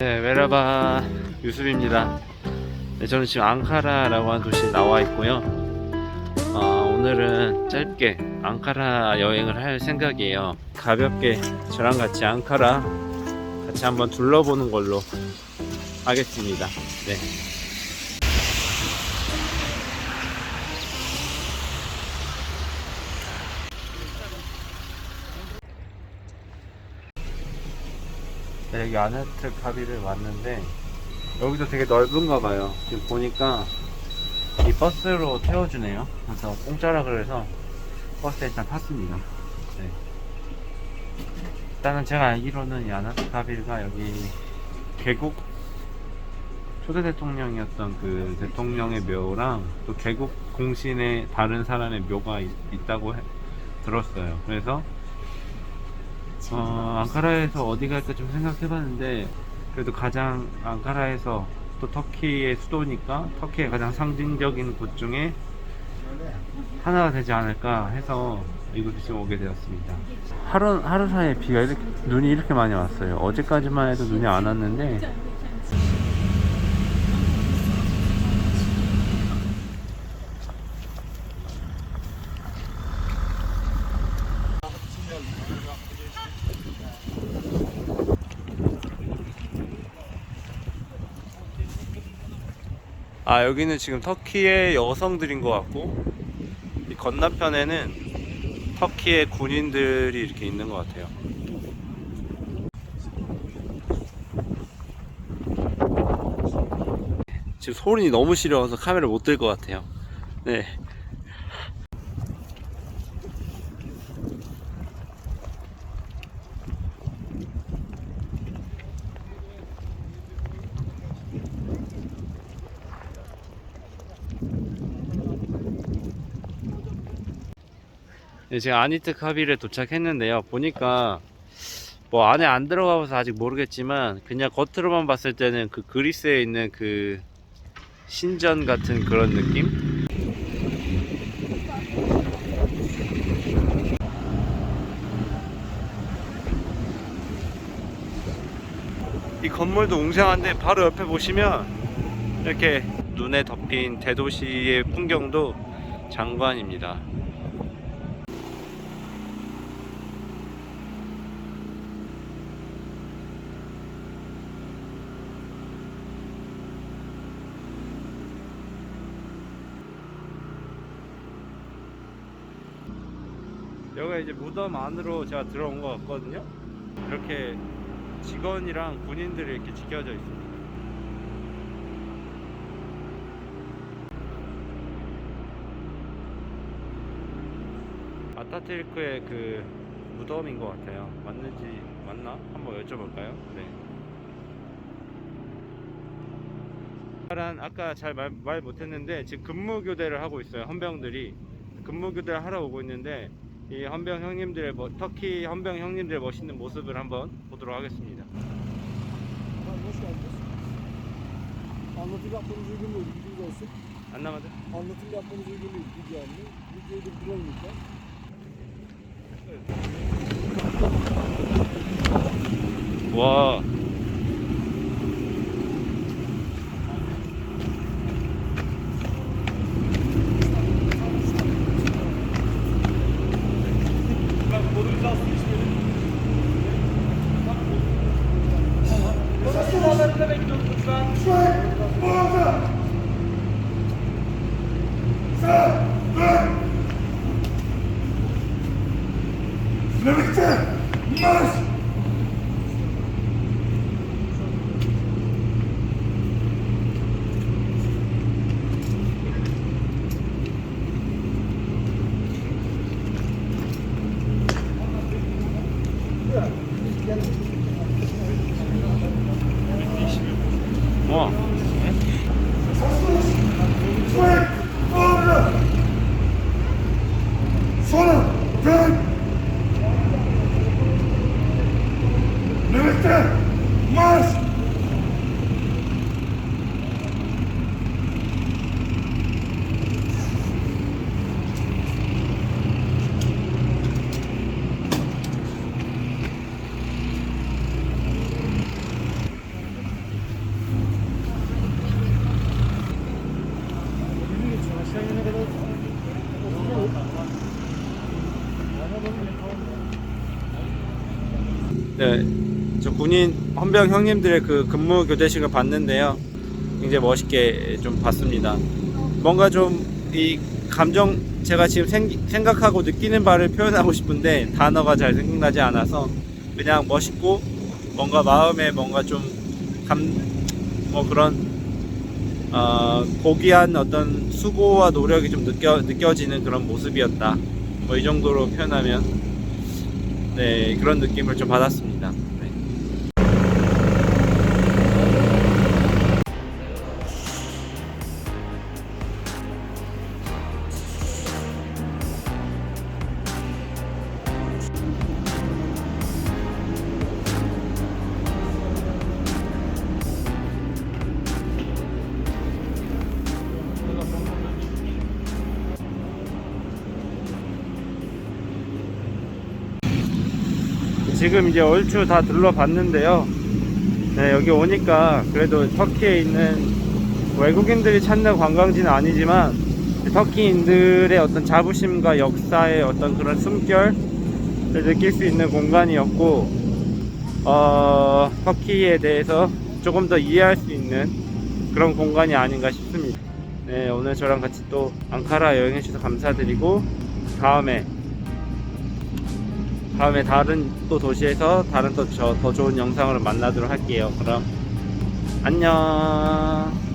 네, 메라바 유수입니다. 네, 저는 지금 앙카라라고 하는 도시에 나와 있고요. 어, 오늘은 짧게 앙카라 여행을 할 생각이에요. 가볍게 저랑 같이 앙카라 같이 한번 둘러보는 걸로 하겠습니다. 네. 네, 여기 아네트 카비를 왔는데 여기도 되게 넓은가 봐요. 지금 보니까 이 버스로 태워주네요. 그래서 공짜라 그래서 버스에 일단 탔습니다. 네. 일단은 제가 알기로는 이 아네트 카비가 여기 개국 초대 대통령이었던 그 대통령의 묘랑 또 개국 공신의 다른 사람의 묘가 있, 있다고 해- 들었어요. 그래서 어, 앙카라에서 어디 갈까 좀 생각해봤는데 그래도 가장 앙카라에서 또 터키의 수도니까 터키의 가장 상징적인 곳 중에 하나가 되지 않을까 해서 이곳에 지금 오게 되었습니다. 하루 하루 사이에 비가 이렇게 눈이 이렇게 많이 왔어요. 어제까지만 해도 눈이 안 왔는데 아 여기는 지금 터키의 여성들인 것 같고 이 건너편에는 터키의 군인들이 이렇게 있는 것 같아요. 지금 소름이 너무 시려워서 카메라 못 들 것 같아요. 네. 지금 아니트 카빌에 도착했는데요. 보니까 뭐 안에 안 들어가 봐서 아직 모르겠지만 그냥 겉으로만 봤을 때는 그 그리스에 있는 그 신전 같은 그런 느낌? 이 건물도 웅장한데 바로 옆에 보시면 이렇게 눈에 덮인 대도시의 풍경도 장관입니다. 여기가 이제 무덤 안으로 제가 들어온 것 같거든요. 이렇게 직원이랑 군인들이 이렇게 지켜져 있습니다. 아타트르크의 그 무덤인 것 같아요. 맞는지 맞나? 한번 여쭤볼까요? 네. 란 아까 잘말 못했는데 지금 근무 교대를 하고 있어요. 헌병들이 근무 교대를 하러 오고 있는데 이 헌병 형님들의 뭐, 터키 헌병 형님들의 멋있는 모습을 한번 보도록 하겠습니다. 안 lütfen. 와. 와. 네, 저 군인 헌병 형님들의 그 근무 교대식을 봤는데요. 굉장히 멋있게 좀 봤습니다. 뭔가 좀 이 감정 제가 지금 생, 각하고 느끼는 바를 표현하고 싶은데 단어가 잘 생각나지 않아서 그냥 멋있고 뭔가 마음에 뭔가 좀 감 뭐 그런 어, 고귀한 어떤 수고와 노력이 좀 느껴 느껴지는 그런 모습이었다. 뭐 이 정도로 표현하면 네 그런 느낌을 좀 받았습니다. 지금 이제 얼추 다 둘러봤는데요. 네, 여기 오니까 그래도 터키에 있는 외국인들이 찾는 관광지는 아니지만 터키인들의 어떤 자부심과 역사의 어떤 그런 숨결을 느낄 수 있는 공간이었고, 어, 터키에 대해서 조금 더 이해할 수 있는 그런 공간이 아닌가 싶습니다. 네, 오늘 저랑 같이 또 앙카라 여행해 주셔서 감사드리고, 다음에 다음에 다른 또 도시에서 다른 또 저 더 좋은 영상으로 만나도록 할게요. 그럼 안녕.